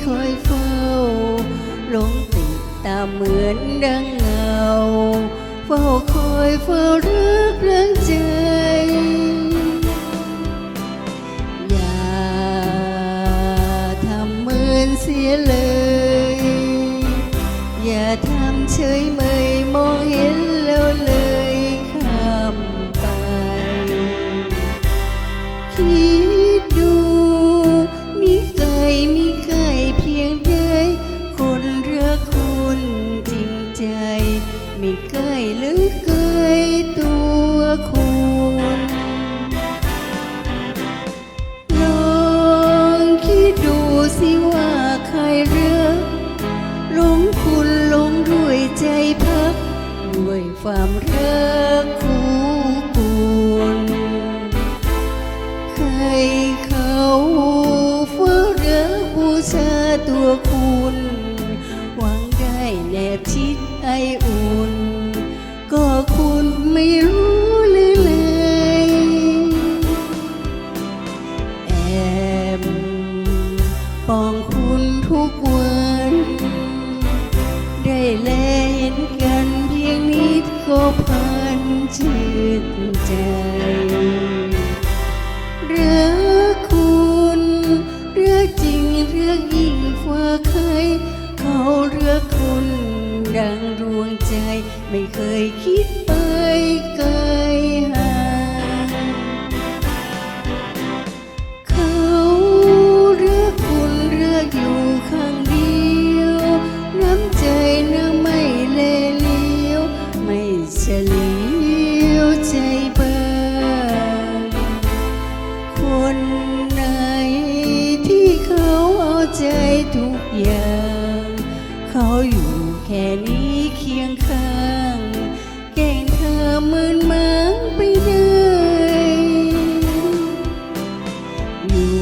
กดีคอยเฝ้าหลงติดตามเหมือนดังเงา เฝ้าคอยเฝ้ารักเรื่องใจ อย่าทำเหมือนเสียเลย ไม่ล้หรือไกลตัวคุณลองคิดดูสิว่าใครเลือกหลงคุณหลงด้วยใจพัก ด้วยความรักคู่ควรใครเขาเฝ้ารักบูชาตัวคุณ หวังได้แนบชิดไออุ่น ไม่รู้เลยเลยแอบปองคุณทุกวัน ได้แลเห็นกันเพียงนิดก็พันชื่นใจเรักคุณเรักจริงเรักยิ่งกว่าใครเขาเรักคุณดังดวงใจไม่เคยคิดไป ใจทุกอย่าง เขาอยู่แค่นี้เคียงข้างแกล้งเธอมือนมังไปเลยอยู่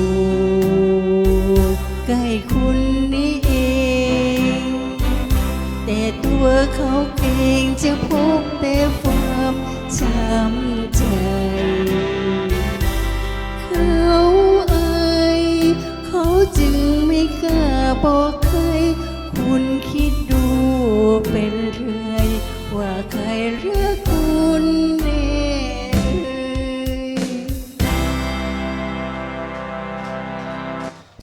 ใกล้คุณนี่เอง แต่ตัวเขาเองจะพบแต่ความช้ำใจ กล้าบอก